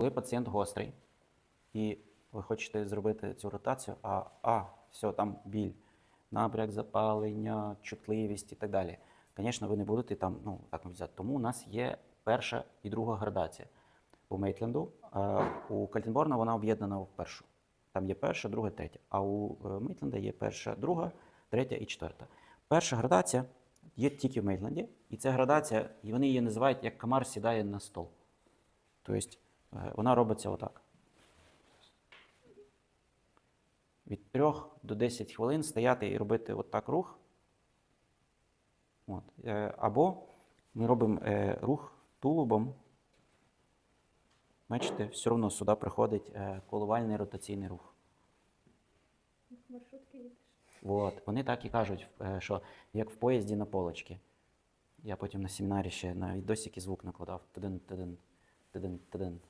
Коли пацієнт гострий, і ви хочете зробити цю ротацію, а, а все, там біль, набряк, запалення, чутливість і так далі. Звісно, ви не будете там ну, так взяти. Тому у нас є перша і друга градація. У Мейтленду, а у Кальтенборна вона об'єднана в першу. Там є перша, друга, третя. А у е, Мейтленда є перша, друга, третя і четверта. Перша градація є тільки в Мейтленді, і ця градація, і вони її називають як комар сідає на стол. Тобто е, вона робиться отак. Від 3 до 10 хвилин стояти і робити отак рух. От. Е, Або ми робимо е, рух тулубом. Бачите, все одно сюди приходить е, коливальний ротаційний рух. Маршрутки їдеш. От. Вони так і кажуть, е, що як в поїзді на полочці. Я потім на семінарі ще на відосики звук накладав. Тидин, тидин, тидин, тидин.